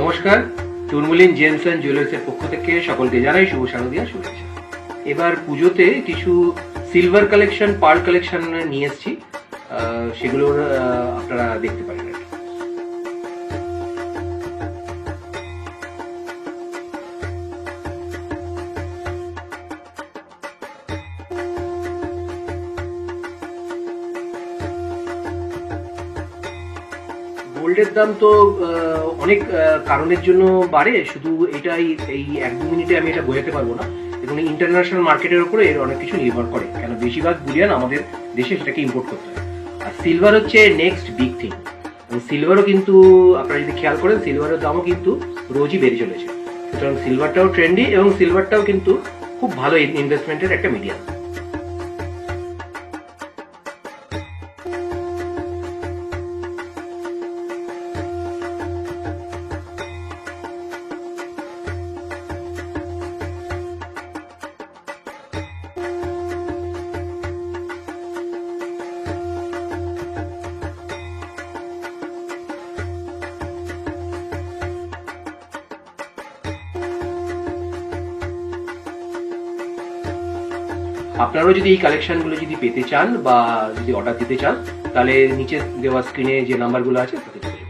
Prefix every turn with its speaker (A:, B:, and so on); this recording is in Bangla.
A: নমস্কার। টুরমুলিন জেমস অ্যান্ড জুয়েলার্সের পক্ষ থেকে সকলকে জানাই শুভ শারদিয়া শুভেচ্ছা। এবার পুজোতে কিছু সিলভার কালেকশন পার্ল কালেকশন নিয়ে এসেছি। সেগুলোর আপনারা দেখতে পারেন আর কি। গোল্ডের দাম তো অনেক কারণের জন্য বাড়ে। শুধু এটাই, এই এক দু মিনিটে আমি এটা বোঝাতে পারব না। এবং ইন্টারন্যাশনাল মার্কেটের উপরে এর অনেক কিছু নির্ভর করে। কেন বেশিরভাগ বুলিয়ান আমাদের দেশে সেটাকে ইম্পোর্ট করতে হয়। আর সিলভার হচ্ছে নেক্সট বিগ থিং এবং সিলভারও কিন্তু, আপনারা যদি খেয়াল করেন সিলভারের দামও কিন্তু রোজই বেড়ে চলেছে। সুতরাং সিলভারটাও ট্রেন্ডি এবং সিলভারটাও কিন্তু খুব ভালো ইনভেস্টমেন্টের একটা মিডিয়াম আপনারাও যদি এই কালেকশনগুলো যদি পেতে চান বা যদি অর্ডার দিতে চান, তাহলে নিচে দেওয়া স্ক্রিনে যে নাম্বারগুলো আছে, তাতে।